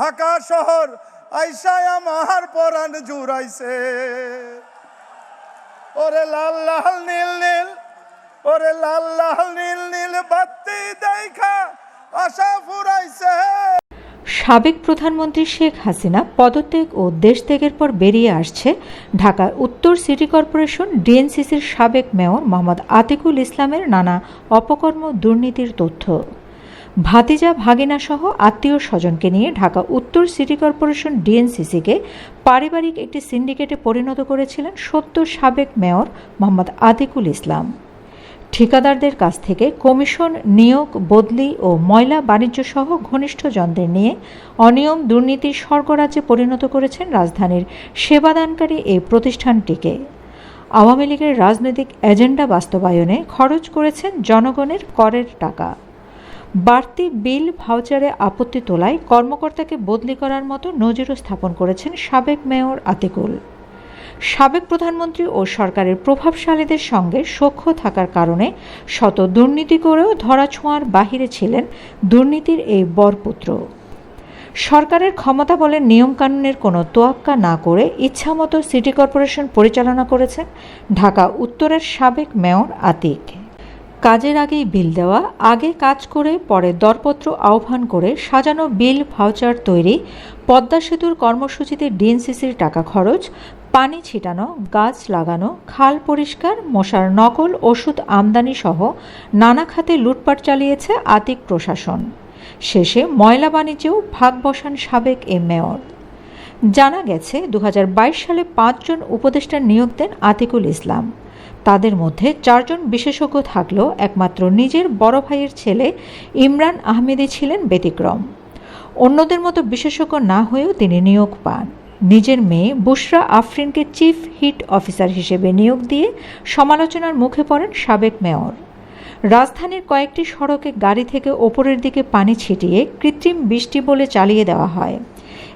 ঢাকা শহর আইসায় আমার পরাণ জুড়াইছে। ওরে লাল লাল নীল নীল, ওরে লাল লাল নীল নীল বাত্তি দেখা আশা ফুরাইছে। সাবেক প্রধানমন্ত্রী শেখ হাসিনা পদত্যাগ ও দেশত্যাগের পর বেরিয়ে আসছে ঢাকা উত্তর সিটি কর্পোরেশন ডিএনসিসির সাবেক মেয়র মোহাম্মদ আতিকুল ইসলামের নানা অপকর্ম দুর্নীতির তথ্য। ভাতিজা ভাগিনা সহ আত্মীয় স্বজনকে নিয়ে ঢাকা উত্তর সিটি কর্পোরেশন ডিএনসিসিকে পারিবারিক একটি সিন্ডিকেটে পরিণত করেছিলেন সত্য সাবেক মেয়র মোহাম্মদ আতিকুল ইসলাম। ঠিকাদারদের কাছ থেকে কমিশন নিয়োগ, বদলি ও ময়লা বাণিজ্য সহ ঘনিষ্ঠ জনদের নিয়ে অনিয়ম দুর্নীতির স্বর্গরাজ্যে পরিণত করেছেন রাজধানীর সেবাদানকারী এই প্রতিষ্ঠানটিকে। আওয়ামী লীগের রাজনৈতিক এজেন্ডা বাস্তবায়নে খরচ করেছেন জনগণের করের টাকা। বাড়তি বিল ভাউচারে আপত্তি তোলায় কর্মকর্তাকে বদলি করার মতো নজিরও স্থাপন করেছেন সাবেক মেয়র আতিকুল। সাবেক প্রধানমন্ত্রী ও সরকারের প্রভাবশালীদের সঙ্গে সখ্য থাকার কারণে শত দুর্নীতি করেও ধরাছোঁয়ার বাহিরে ছিলেন দুর্নীতির এই বরপুত্র। সরকারের ক্ষমতা বলে নিয়মকানুনের কোনো তোয়াক্কা না করে ইচ্ছামতো সিটি কর্পোরেশন পরিচালনা করেছেন ঢাকা উত্তরের সাবেক মেয়র আতিক। কাজের আগেই বিল দেওয়া, আগে কাজ করে, পরে দরপত্র আহ্বান করে সাজানো বিল, ভাউচার তৈরি, পদ্মা সেতুর কর্মসূচিতে ডিএনসিসির টাকা খরচ, পানি ছিটানো, গাছ লাগানো, খাল পরিষ্কার, মশার নকল, ওষুধ আমদানি সহ নানা খাতে লুটপাট চালিয়েছে আতিক প্রশাসন। শেষে ময়লা বাণিজ্যেও ভাগ বসান সাবেক এ মেয়র। জানা গেছে দু হাজার বাইশ সালে পাঁচজন উপদেষ্টা নিয়োগ দেন আতিকুল ইসলাম। তাদের মধ্যে চারজন বিশেষজ্ঞ থাকলেও একমাত্র নিজের বড় ভাইয়ের ছেলে ইমরান আহমেদি ছিলেন ব্যতিক্রম। অন্যদের মতো বিশেষজ্ঞ না হয়েও তিনি নিয়োগ পান। নিজের মেয়ে বুশরা আফরিনকে চিফ হিট অফিসার হিসেবে নিয়োগ দিয়ে সমালোচনার মুখে পড়েন সাবেক মেয়র। রাজধানীর কয়েকটি সড়কে গাড়ি থেকে ওপরের দিকে পানি ছিটিয়ে কৃত্রিম বৃষ্টি বলে চালিয়ে দেওয়া হয়।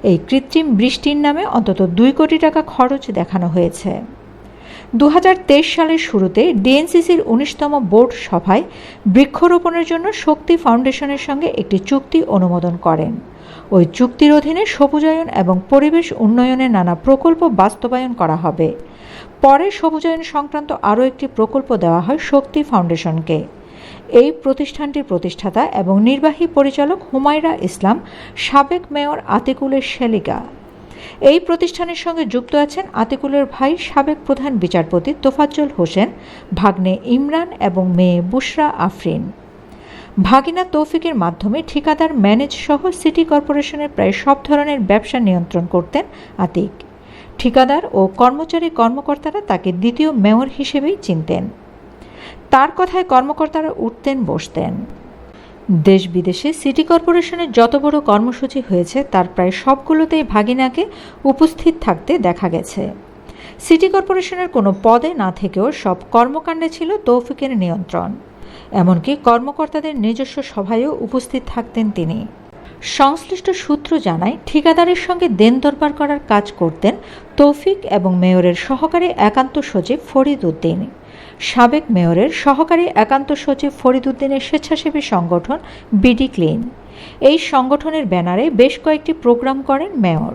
এই কৃত্রিম বৃষ্টির নামে অন্তত দুই কোটি টাকা খরচ দেখানো হয়েছে। দু হাজার তেইশ সালের শুরুতে ডিএনসিসির উনিশতম বোর্ড সভায় বৃক্ষরোপণের জন্য শক্তি ফাউন্ডেশনের সঙ্গে একটি চুক্তি অনুমোদন করেন। ওই চুক্তির অধীনে সবুজায়ন এবং পরিবেশ উন্নয়নের নানা প্রকল্প বাস্তবায়ন করা হবে। পরে সবুজায়ন সংক্রান্ত আরও একটি প্রকল্প দেওয়া হয় শক্তি ফাউন্ডেশনকে। এই প্রতিষ্ঠানটির প্রতিষ্ঠাতা এবং নির্বাহী পরিচালক হুমায়রা ইসলাম, সাবেক মেয়র আতিকুলের শেলিকা এই প্রতিষ্ঠানের সঙ্গে যুক্ত আছেন আতিকুলের ভাই সাবেক প্রধান বিচারপতি তোফাজ্জল হোসেন, ভাগ্নে ইমরান এবং মেয়ে বুশরা আফরিন। ভাগিনা তৌফিকের মাধ্যমে ঠিকাদার, ম্যানেজ সহ সিটি কর্পোরেশনের প্রায় সব ধরনের ব্যবসা নিয়ন্ত্রণ করতেন আতিক। ঠিকাদার ও কর্মচারী কর্মকর্তারা তাকে দ্বিতীয় মেয়র হিসেবেই চিনতেন। তার কথায় কর্মকর্তারা উঠতেন, বসতেন। দেশ বিদেশে সিটি কর্পোরেশনের যত বড় কর্মসূচি হয়েছে, তার প্রায় সবগুলোতেই ভাগিনাকে উপস্থিত থাকতে দেখা গেছে। সিটি কর্পোরেশনের কোনো পদে না থেকেও সব কর্মকাণ্ডে ছিল তৌফিকের নিয়ন্ত্রণ। এমনকি কর্মকর্তাদের নিজস্ব সভায়ও উপস্থিত থাকতেন তিনি। সংশ্লিষ্ট সূত্র জানায়, ঠিকাদারের সঙ্গে দেন দরবার করার কাজ করতেন তৌফিক এবং মেয়রের সহকারী একান্ত সচিব ফরিদ উদ্দিন। সাবেক মেয়রের সহকারী একান্ত সচিব ফরিদ উদ্দিনের স্বেচ্ছাসেবী সংগঠন বিডি ক্লিন। এই সংগঠনের ব্যানারে বেশ কয়েকটি প্রোগ্রাম করেন মেয়র।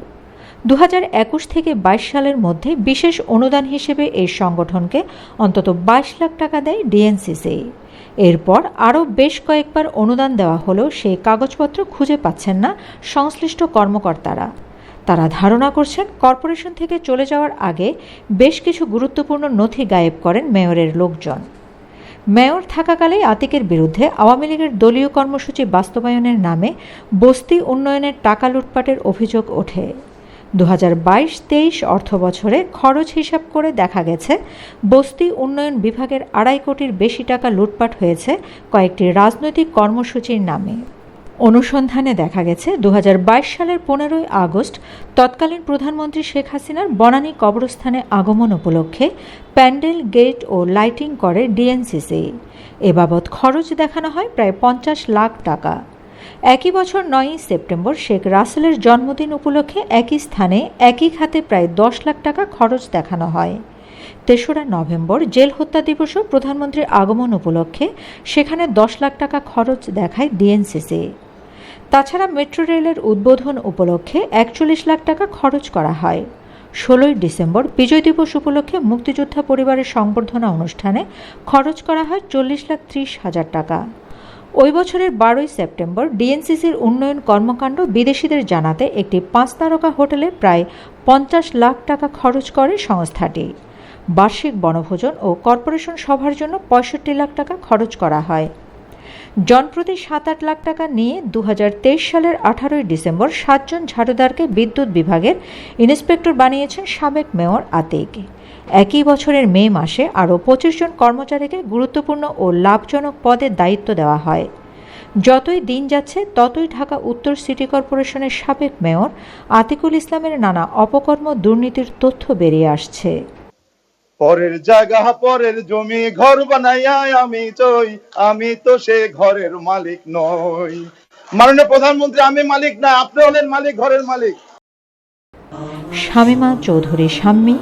দু একুশ থেকে বাইশ সালের মধ্যে বিশেষ অনুদান হিসেবে এই সংগঠনকে অন্তত বাইশ লাখ টাকা দেয় ডিএনসিসি। এরপর আরও বেশ কয়েকবার অনুদান দেওয়া হলেও সেই কাগজপত্র খুঁজে পাচ্ছেন না সংশ্লিষ্ট কর্মকর্তারা। তারা ধারণা করছেন কর্পোরেশন থেকে চলে যাওয়ার আগে বেশ কিছু গুরুত্বপূর্ণ নথি গায়েব করেন মেয়রের লোকজন। মেয়র থাকাকালেই আতিকের বিরুদ্ধে আওয়ামী লীগের দলীয় কর্মসূচি বাস্তবায়নের নামে বস্তি উন্নয়নের টাকা লুটপাটের অভিযোগ ওঠে। দু হাজার বাইশ তেইশ অর্থ বছরে খরচ হিসাব করে দেখা গেছে, বস্তি উন্নয়ন বিভাগের আড়াই কোটির বেশি টাকা লুটপাট হয়েছে কয়েকটি রাজনৈতিক কর্মসূচির নামে। অনুসন্ধানে দেখা গেছে দু হাজার বাইশ সালের পনেরোই আগস্ট তৎকালীন প্রধানমন্ত্রী শেখ হাসিনার বনানী কবরস্থানে আগমন উপলক্ষে প্যান্ডেল, গেট ও লাইটিং করে ডিএনসিসি। এ বাবদ খরচ দেখানো হয় প্রায় পঞ্চাশ লাখ টাকা। একই বছর নয়ই সেপ্টেম্বর শেখ রাসেলের জন্মদিন উপলক্ষে একই স্থানে একই খাতে প্রায় দশ লাখ টাকা খরচ দেখানো হয়। তেসরা নভেম্বর জেল হত্যা দিবসও প্রধানমন্ত্রীর আগমন উপলক্ষে সেখানে দশ লাখ টাকা খরচ দেখায় ডিএনসিসি। তাছাড়া মেট্রো রেলের উদ্বোধন উপলক্ষে একচল্লিশ লাখ টাকা খরচ করা হয়। ষোলোই ডিসেম্বর বিজয় দিবস উপলক্ষে মুক্তিযোদ্ধা পরিবারের সংবর্ধনা অনুষ্ঠানে খরচ করা হয় চল্লিশ লাখ ত্রিশ হাজার টাকা। ওই বছরের বারোই সেপ্টেম্বর ডিএনসিসির উন্নয়ন কর্মকাণ্ড বিদেশিদের জানাতে একটি পাঁচ তারকা হোটেলে প্রায় পঞ্চাশ লাখ টাকা খরচ করে সংস্থাটি। বার্ষিক বনভোজন ও কর্পোরেশন সভার জন্য পঁয়ষট্টি লাখ টাকা খরচ করা হয়। জনপ্রতি সাত আট লাখ টাকা নিয়ে দু হাজার তেইশ সালের আঠারোই ডিসেম্বর সাতজন ঝাড়ুদারকে বিদ্যুৎ বিভাগের ইন্সপেক্টর বানিয়েছেন সাবেক মেয়র আতিক। একই বছরের মে মাসে আরও পঁচিশ জন কর্মচারীকে গুরুত্বপূর্ণ ও লাভজনক পদে দায়িত্ব দেওয়া হয়। যতই দিন যাচ্ছে, ততই ঢাকা উত্তর সিটি কর্পোরেশনের সাবেক মেয়র আতিকুল ইসলামের নানা অপকর্ম দুর্নীতির তথ্য বেরিয়ে আসছে। পরের জায়গা, পরের জমি ঘর বানাইয়া আমি চই, আমি তো সে ঘরের মালিক নই। মাননীয় প্রধানমন্ত্রী, আমি মালিক না, আপনি হলেন মালিক, ঘরের মালিক। Shamima Chowdhury Shammi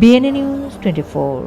BNA news twenty four